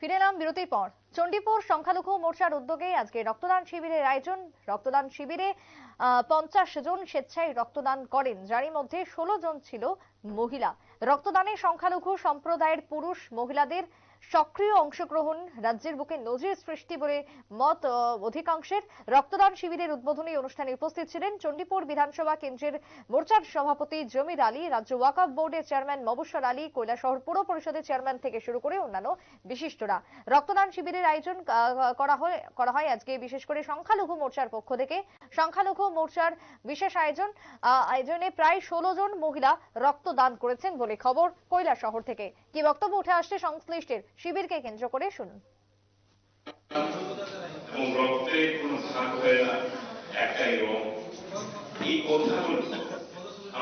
ফিরে এলাম বিরতির পর। চণ্ডীপুর সংখ্যালঘু মোর্চার উদ্যোগে আজকে রক্তদান শিবিরের আয়োজন। রক্তদান শিবিরে পঞ্চাশ জন স্বেচ্ছায় রক্তদান করেন। যারই মধ্যে ষোলো জন ছিল মহিলা। রক্তদানে সংখ্যালঘু সম্প্রদায়ের পুরুষ মহিলাদের সক্রিয় অংশগ্রহণ রাজ্যের বুকে নজির সৃষ্টি বলে মত অধিকাংশের। রক্তদান শিবিরের উদ্বোধনী অনুষ্ঠানে উপস্থিত ছিলেন চণ্ডীপুর বিধানসভা কেন্দ্রের মোর্চার সভাপতি জমির আলী, রাজ্য ওয়াকফ বোর্ডের চেয়ারম্যান মবস্বর আলী, কৈলাসহর পুর পরিষদের চেয়ারম্যান থেকে শুরু করে অন্যান্য বিশিষ্টরা। রক্তদান শিবিরের আয়োজন করা হয় আজকে বিশেষ করে সংখ্যালঘু মোর্চার পক্ষ থেকে। সংখ্যালঘু মোর্চার বিশেষ আয়োজন আয়োজনে প্রায় ষোলো জন মহিলা রক্তদান করেছেন বলে খবর কৈলাসহর থেকে। কি বক্তব্য উঠে আসছে সংশ্লিষ্টের, শিবিরকে কেন্দ্র করে শুনুন।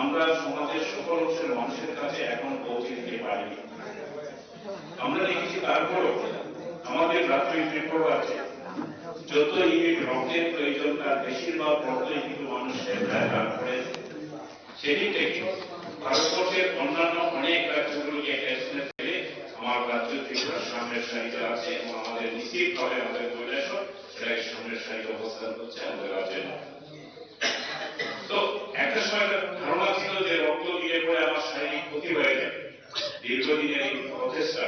আমরা সমাজের সকল অংশের মানুষের কাছে এখনও পৌঁছে দিতে পারিনি। আমরা দেখেছি তারপরও আমাদের রাজ্যের রিপোর্ট আছে। যত ইউনিট রক্তের প্রয়োজন, তার বেশিরভাগ রক্তই কিন্তু মানুষ দান করে। সেদিক থেকে ভারতবর্ষের অন্যান্য অনেক রাজ্যগুলোকে ফেলে আমার রাজ্য ত্রিপুরা সামনের সারিতে আছে এবং আমাদের নিশ্চিতভাবে আমাদের কৈলাসর সেটাই সামনের সারিতে অবস্থান করছে আমাদের রাজ্যের তো একটা সময় ধারণা ছিল যে রক্ত দিলে পরে আমার শারীরিক ক্ষতি হয়ে যায়। দীর্ঘদিনের এই প্রচেষ্টা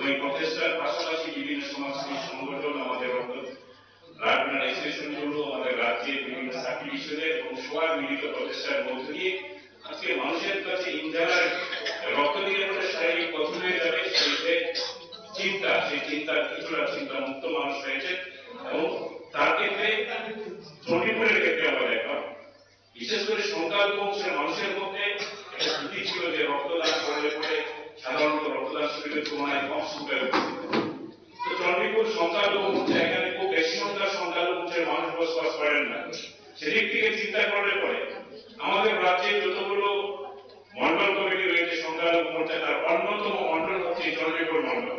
এই প্রচেষ্টার পাশাপাশি বিভিন্ন সমাজসেবী সংগঠন আমাদের রক্ত ব্লাড ডোনার আমাদের রাজ্যে বিভিন্ন সার্টিফিকেশনের এবং সবার মিলিত প্রচেষ্টার মধ্য দিয়ে আজকে চিন্তা, সেই চিন্তার কিছুটা চিন্তা মুক্ত মানুষ হয়েছে এবং তার ক্ষেত্রে চণ্ডীপুরের ক্ষেত্রে আমরা দেখলাম বিশেষ করে সংখ্যালঘু অংশের মানুষের মধ্যে একটা ছিল যে রক্তদান করলে পরে সাধারণত রক্তদান শিবিরের তুলনায় কম সংখ্যায় তো চণ্ডীপুর সংখ্যালঘু এখানে খুব বেশি সংখ্যালঘু মানুষ বসবাস করেন না। সেদিক থেকে চিন্তা করলে পরে আমাদের রাজ্যে যতগুলো মন্ডল কমিটি রয়েছে সংখ্যালঘু মোর্চা তার অন্যতম মন্ডল হচ্ছে এই চণ্ডীপুর মন্ডল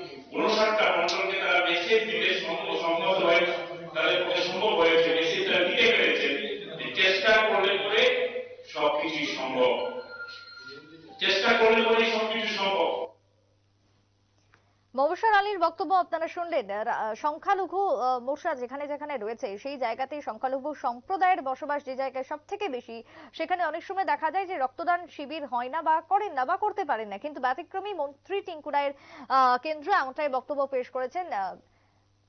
উনষাটটা মন্ডলকে তারা মেসেজ দিতে সম্ভব হয়ে তাদের পক্ষে সম্ভব হয়েছে মেসেজটা দিতে পেরেছে। যে চেষ্টা করলে পরে সবকিছুই সম্ভব। চেষ্টা করলে পরে সবকিছু সম্ভব। মবস্বর আলীর বক্তব্য আপনারা শুনলেন। সংখ্যালঘু মোর্চা যেখানে যেখানে রয়েছে সেই জায়গাতেই সংখ্যালঘু সম্প্রদায়ের বসবাস যে জায়গায় সব থেকে বেশি সেখানে অনেক সময় দেখা যায় যে রক্তদান শিবির হয় না বা করেন না বা করতে পারেন না। কিন্তু ব্যতিক্রমী মন্ত্রী টিঙ্কু রায়ের আহ, এমনটাই বক্তব্য পেশ করেছেন আহ,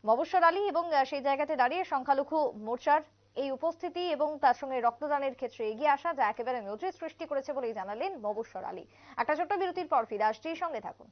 মবস্বর আলী এবং সেই জায়গাতে দাঁড়িয়ে সংখ্যালঘু মোর্চার এই উপস্থিতি এবং তার সঙ্গে রক্তদানের ক্ষেত্রে এগিয়ে আসা যা একেবারে নজির সৃষ্টি করেছে বলেই জানালেন মবস্বর আলী। একটা ছোট্ট বিরতির পর ফিরে আসছি সঙ্গে থাকুন।